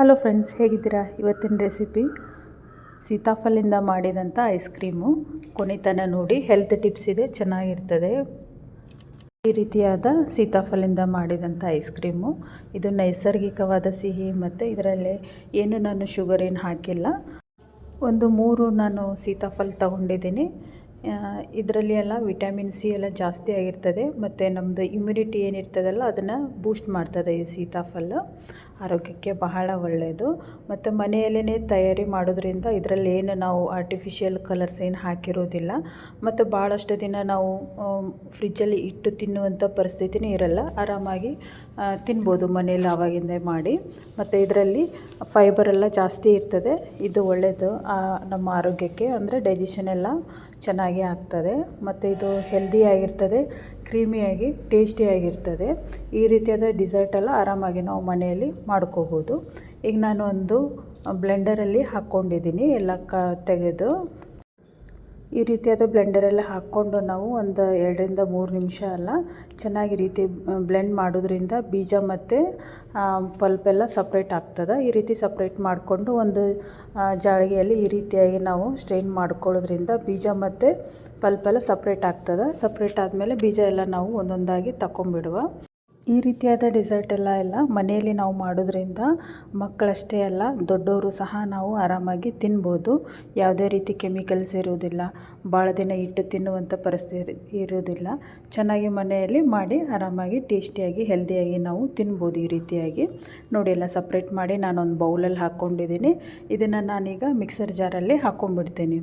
Hello friends, ಹೇಗಿದ್ದೀರಾ? ಇವತ್ತಿನ recipe ಸೀತಾಫಲಿಂದ ಮಾಡಿದಂಥ ಐಸ್ ಕ್ರೀಮು. ಕೊನೆತನ ನೋಡಿ ಹೆಲ್ತ್ ಟಿಪ್ಸ್ ಇದೆ, ಚೆನ್ನಾಗಿರ್ತದೆ. ಈ ರೀತಿಯಾದ ಸೀತಾಫಲಿಂದ ಮಾಡಿದಂಥ ಐಸ್ ಕ್ರೀಮು. ಇದು ನೈಸರ್ಗಿಕವಾದ ಸಿಹಿ ಮತ್ತು ಇದರಲ್ಲಿ ಏನು ನಾನು ಶುಗರ್ ಏನು ಹಾಕಿಲ್ಲ. ಒಂದು ಮೂರು ನಾನು ಸೀತಾಫಲ ತಗೊಂಡಿದ್ದೀನಿ. ಇದರಲ್ಲಿ ಎಲ್ಲ ವಿಟಮಿನ್ ಸಿ ಎಲ್ಲ ಜಾಸ್ತಿ ಆಗಿರ್ತದೆ, ಮತ್ತು ನಮ್ಮದು ಇಮ್ಯುನಿಟಿ ಏನಿರ್ತದಲ್ಲ, ಅದನ್ನು ಬೂಸ್ಟ್ ಮಾಡ್ತದೆ ಈ ಸೀತಾಫಲ. ಆರೋಗ್ಯಕ್ಕೆ ಬಹಳ ಒಳ್ಳೆಯದು ಮತ್ತು ಮನೆಯಲ್ಲೇ ತಯಾರಿ ಮಾಡೋದ್ರಿಂದ ಇದರಲ್ಲಿ ಏನು ನಾವು ಆರ್ಟಿಫಿಷಿಯಲ್ ಕಲರ್ಸ್ ಏನು ಹಾಕಿರೋದಿಲ್ಲ. ಮತ್ತು ಭಾಳಷ್ಟು ದಿನ ನಾವು ಫ್ರಿಜ್ಜಲ್ಲಿ ಇಟ್ಟು ತಿನ್ನುವಂಥ ಪರಿಸ್ಥಿತಿನೂ ಇರಲ್ಲ. ಆರಾಮಾಗಿ ತಿನ್ಬೋದು ಮನೆಯಲ್ಲಿ ಆವಾಗಿಂದ ಮಾಡಿ. ಮತ್ತು ಇದರಲ್ಲಿ ಫೈಬರ್ ಎಲ್ಲ ಜಾಸ್ತಿ ಇರ್ತದೆ. ಇದು ಒಳ್ಳೆಯದು ನಮ್ಮ ಆರೋಗ್ಯಕ್ಕೆ. ಅಂದರೆ ಡೈಜೆಷನ್ ಎಲ್ಲ ಚೆನ್ನಾಗಿ ಆಗ್ತದೆ. ಮತ್ತು ಇದು ಹೆಲ್ದಿಯಾಗಿರ್ತದೆ ಕ್ರೀಮಿಯಾಗಿ ಟೇಸ್ಟಿಯಾಗಿರ್ತದೆ ಈ ರೀತಿಯಾದ ಡಿಸರ್ಟ್ ಎಲ್ಲ ಆರಾಮಾಗಿ ನಾವು ಮನೆಯಲ್ಲಿ ಮಾಡ್ಕೋಬೋದು. ಈಗ ನಾನು ಒಂದು ಬ್ಲೆಂಡರಲ್ಲಿ ಹಾಕ್ಕೊಂಡಿದ್ದೀನಿ, ಎಲ್ಲ ಕ, ತೆಗೆದು. ಈ ರೀತಿಯಾದ ಬ್ಲೆಂಡರಲ್ಲಿ ಹಾಕ್ಕೊಂಡು ನಾವು ಒಂದು ಎರಡರಿಂದ ಮೂರು ನಿಮಿಷ ಅಲ್ಲ, ಚೆನ್ನಾಗಿ ರೀತಿ ಬ್ಲೆಂಡ್ ಮಾಡೋದ್ರಿಂದ ಬೀಜ ಮತ್ತು ಪಲ್ಪೆಲ್ಲ ಸಪ್ರೇಟ್ ಆಗ್ತದೆ. ಈ ರೀತಿ ಸಪ್ರೇಟ್ ಮಾಡಿಕೊಂಡು ಒಂದು ಜಾಳಿಗೆಯಲ್ಲಿ ಈ ರೀತಿಯಾಗಿ ನಾವು ಸ್ಟ್ರೈನ್ ಮಾಡ್ಕೊಳ್ಳೋದ್ರಿಂದ ಬೀಜ ಮತ್ತು ಪಲ್ಪೆಲ್ಲ ಸಪ್ರೇಟ್ ಆಗ್ತದೆ. ಸಪ್ರೇಟ್ ಆದಮೇಲೆ ಬೀಜ ಎಲ್ಲ ನಾವು ಒಂದೊಂದಾಗಿ ತಗೊಂಬಿಡುವ ಈ ರೀತಿಯಾದ ಡಿಸರ್ಟ್ ಎಲ್ಲ ಎಲ್ಲ ಮನೆಯಲ್ಲಿ ನಾವು ಮಾಡೋದ್ರಿಂದ ಮಕ್ಕಳಷ್ಟೇ ಅಲ್ಲ, ದೊಡ್ಡವರು ಸಹ ನಾವು ಆರಾಮಾಗಿ ತಿನ್ಬೋದು. ಯಾವುದೇ ರೀತಿ ಕೆಮಿಕಲ್ಸ್ ಇರುವುದಿಲ್ಲ, ಭಾಳ ದಿನ ಇಟ್ಟು ತಿನ್ನುವಂಥ ಪರಿಸ್ಥಿತಿ ಇರೋದಿಲ್ಲ ಚೆನ್ನಾಗಿ ಮನೆಯಲ್ಲಿ ಮಾಡಿ ಆರಾಮಾಗಿ ಟೇಸ್ಟಿಯಾಗಿ, ಹೆಲ್ದಿಯಾಗಿ ನಾವು ತಿನ್ಬೋದು ಈ ರೀತಿಯಾಗಿ. ನೋಡಿ ಎಲ್ಲ ಸಪ್ರೇಟ್ ಮಾಡಿ ನಾನೊಂದು ಬೌಲಲ್ಲಿ ಹಾಕ್ಕೊಂಡಿದ್ದೀನಿ. ಇದನ್ನು ನಾನೀಗ ಮಿಕ್ಸರ್ ಜಾರಲ್ಲಿ ಹಾಕ್ಕೊಂಡ್ಬಿಡ್ತೀನಿ.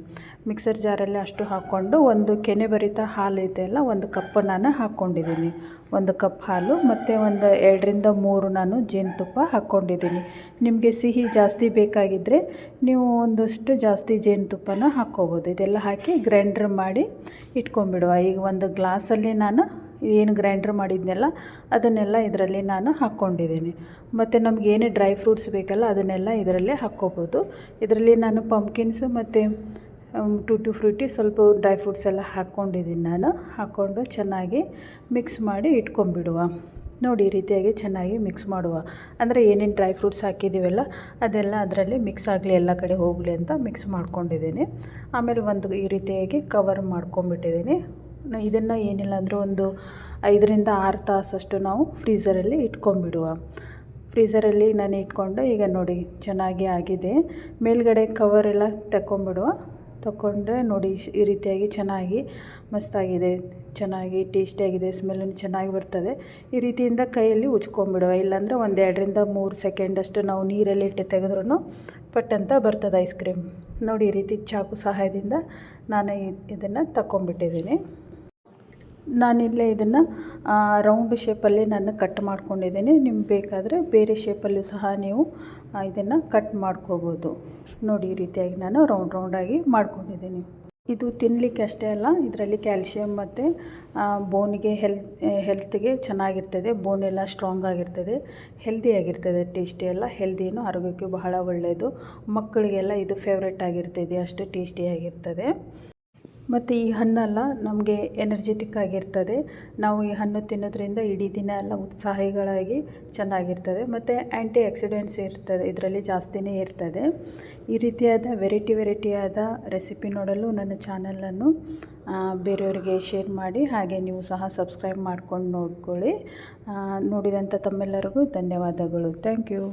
ಮಿಕ್ಸರ್ ಜಾರಲ್ಲಿ ಅಷ್ಟು ಹಾಕ್ಕೊಂಡು ಒಂದು ಕೆನೆ ಭರಿತ ಹಾಲು ಇದೆಯಲ್ಲ ಒಂದು ಕಪ್ ನಾನು ಹಾಕ್ಕೊಂಡಿದ್ದೀನಿ. ಒಂದು ಕಪ್ ಹಾಲು ಮತ್ತು ಒಂದು ಎರಡರಿಂದ ಮೂರು ನಾನು ಜೇನುತುಪ್ಪ ಹಾಕ್ಕೊಂಡಿದ್ದೀನಿ ನಿಮಗೆ ಸಿಹಿ ಜಾಸ್ತಿ ಬೇಕಾಗಿದ್ದರೆ ನೀವು ಒಂದಷ್ಟು ಜಾಸ್ತಿ ಜೇನುತುಪ್ಪನ ಹಾಕ್ಕೋಬೋದು. ಇದೆಲ್ಲ ಹಾಕಿ ಗ್ರೈಂಡ್ರ್ ಮಾಡಿ ಇಟ್ಕೊಂಡ್ಬಿಡುವ. ಈಗ ಒಂದು ಗ್ಲಾಸಲ್ಲಿ ನಾನು ಏನು ಗ್ರೈಂಡ್ರ್ ಮಾಡಿದ್ನೆಲ್ಲ, ಅದನ್ನೆಲ್ಲ ಇದರಲ್ಲಿ ನಾನು ಹಾಕ್ಕೊಂಡಿದ್ದೀನಿ. ಮತ್ತು ನಮ್ಗೆ ಏನೇ ಡ್ರೈ ಫ್ರೂಟ್ಸ್ ಬೇಕಲ್ಲ, ಅದನ್ನೆಲ್ಲ ಇದರಲ್ಲೇ ಹಾಕ್ಕೋಬೋದು. ಇದರಲ್ಲಿ ನಾನು ಪಂಪ್ಕಿನ್ಸ್ ಮತ್ತು ಟೂಟಿ ಫ್ರೂಟಿ ಸ್ವಲ್ಪ ಡ್ರೈ ಫ್ರೂಟ್ಸ್ ಎಲ್ಲ ಹಾಕ್ಕೊಂಡಿದ್ದೀನಿ ನಾನು. ಹಾಕ್ಕೊಂಡು ಚೆನ್ನಾಗಿ ಮಿಕ್ಸ್ ಮಾಡಿ ಇಟ್ಕೊಂಬಿಡುವ ನೋಡಿ ಈ ರೀತಿಯಾಗಿ ಚೆನ್ನಾಗಿ ಮಿಕ್ಸ್ ಮಾಡುವ. ಅಂದರೆ ಏನೇನು ಡ್ರೈ ಫ್ರೂಟ್ಸ್ ಹಾಕಿದ್ದೀವಲ್ಲ ಅದೆಲ್ಲ ಅದರಲ್ಲಿ ಮಿಕ್ಸ್ ಆಗಲಿ, ಎಲ್ಲ ಕಡೆ ಹೋಗಲಿ ಅಂತ ಮಿಕ್ಸ್ ಮಾಡ್ಕೊಂಡಿದ್ದೀನಿ. ಆಮೇಲೆ ಒಂದು ಈ ರೀತಿಯಾಗಿ ಕವರ್ ಮಾಡ್ಕೊಂಬಿಟ್ಟಿದ್ದೀನಿ ಇದನ್ನು ಏನಿಲ್ಲ ಅಂದರೂ ಒಂದು ಐದರಿಂದ ಆರು ತಾಸಷ್ಟು ನಾವು ಫ್ರೀಝರಲ್ಲಿ ಇಟ್ಕೊಂಡ್ಬಿಡುವ. ಫ್ರೀಝರಲ್ಲಿ ನಾನು ಇಟ್ಕೊಂಡು ಈಗ ನೋಡಿ, ಚೆನ್ನಾಗಿ ಆಗಿದೆ. ಮೇಲ್ಗಡೆ ಕವರೆಲ್ಲ ತಗೊಂಬಿಡುವ ತಗೊಂಡ್ರೆ ನೋಡಿ, ಈ ರೀತಿಯಾಗಿ ಚೆನ್ನಾಗಿ ಮಸ್ತಾಗಿದೆ, ಚೆನ್ನಾಗಿ ಟೇಸ್ಟಿಯಾಗಿದೆ ಸ್ಮೆಲ್ ಚೆನ್ನಾಗಿ ಬರ್ತದೆ. ಈ ರೀತಿಯಿಂದ ಕೈಯಲ್ಲಿ ಉಜ್ಕೊಂಡ್ಬಿಡುವ, ಇಲ್ಲಾಂದರೆ ಒಂದೆರಡರಿಂದ ಮೂರು ಸೆಕೆಂಡಷ್ಟು ನಾವು ನೀರಲ್ಲಿ ಇಟ್ಟು ತೆಗೆದ್ರೂ ಪಟ್ಟಂತ ಬರ್ತದೆ ಐಸ್ ಕ್ರೀಮ್ ನೋಡಿ, ಈ ರೀತಿ ಚಾಕು ಸಹಾಯದಿಂದ ನಾನು ಇದನ್ನು ತಗೊಂಡ್ಬಿಟ್ಟಿದ್ದೀನಿ ನಾನಿಲ್ಲೇ ಇದನ್ನು ರೌಂಡ್ ಶೇಪಲ್ಲಿ ನಾನು ಕಟ್ ಮಾಡ್ಕೊಂಡಿದ್ದೀನಿ. ನಿಮ್ಗೆ ಬೇಕಾದರೆ ಬೇರೆ ಶೇಪಲ್ಲೂ ಸಹ ನೀವು ಇದನ್ನು ಕಟ್ ಮಾಡ್ಕೋಬೋದು. ನೋಡಿ, ಈ ರೀತಿಯಾಗಿ ನಾನು ರೌಂಡ್ ರೌಂಡಾಗಿ ಮಾಡ್ಕೊಂಡಿದ್ದೀನಿ. ಇದು ತಿನ್ನಲಿಕ್ಕೆ ಅಷ್ಟೇ ಅಲ್ಲ, ಇದರಲ್ಲಿ ಕ್ಯಾಲ್ಶಿಯಂ ಮತ್ತು ಬೋನಿಗೆ ಹೆಲ್ ಹೆಲ್ತ್ಗೆ ಚೆನ್ನಾಗಿರ್ತದೆ. ಬೋನ್ ಎಲ್ಲ ಸ್ಟ್ರಾಂಗ್ ಆಗಿರ್ತದೆ ಹೆಲ್ದಿಯಾಗಿರ್ತದೆ ಟೇಸ್ಟಿ ಎಲ್ಲ ಹೆಲ್ದಿನೂ ಆರೋಗ್ಯಕ್ಕೆ ಬಹಳ ಒಳ್ಳೆಯದು ಮಕ್ಕಳಿಗೆಲ್ಲ ಇದು ಫೇವ್ರೆಟ್ ಆಗಿರ್ತದೆ, ಅಷ್ಟು ಟೇಸ್ಟಿಯಾಗಿರ್ತದೆ ಮತ್ತು ಈ ಹಣ್ಣೆಲ್ಲ ನಮಗೆ ಎನರ್ಜೆಟಿಕ್ ಆಗಿರ್ತದೆ. ನಾವು ಈ ಹಣ್ಣು ತಿನ್ನೋದ್ರಿಂದ ಇಡೀ ದಿನ ಎಲ್ಲ ಉತ್ಸಾಹಿಗಳಾಗಿ ಚೆನ್ನಾಗಿರ್ತದೆ. ಮತ್ತು ಆ್ಯಂಟಿ ಆಕ್ಸಿಡೆಂಟ್ಸ್ ಇರ್ತದೆ, ಇದರಲ್ಲಿ ಜಾಸ್ತಿನೇ ಇರ್ತದೆ. ಈ ರೀತಿಯಾದ ವೆರೈಟಿ ವೆರೈಟಿಯಾದ ರೆಸಿಪಿ ನೋಡಲು ನನ್ನ ಚಾನಲನ್ನು ಬೇರೆಯವರಿಗೆ ಶೇರ್ ಮಾಡಿ, ಹಾಗೆ ನೀವು ಸಹ ಸಬ್ಸ್ಕ್ರೈಬ್ ಮಾಡ್ಕೊಂಡು ನೋಡ್ಕೊಳ್ಳಿ. ನೋಡಿದಂಥ ತಮ್ಮೆಲ್ಲರಿಗೂ ಧನ್ಯವಾದಗಳು. Thank you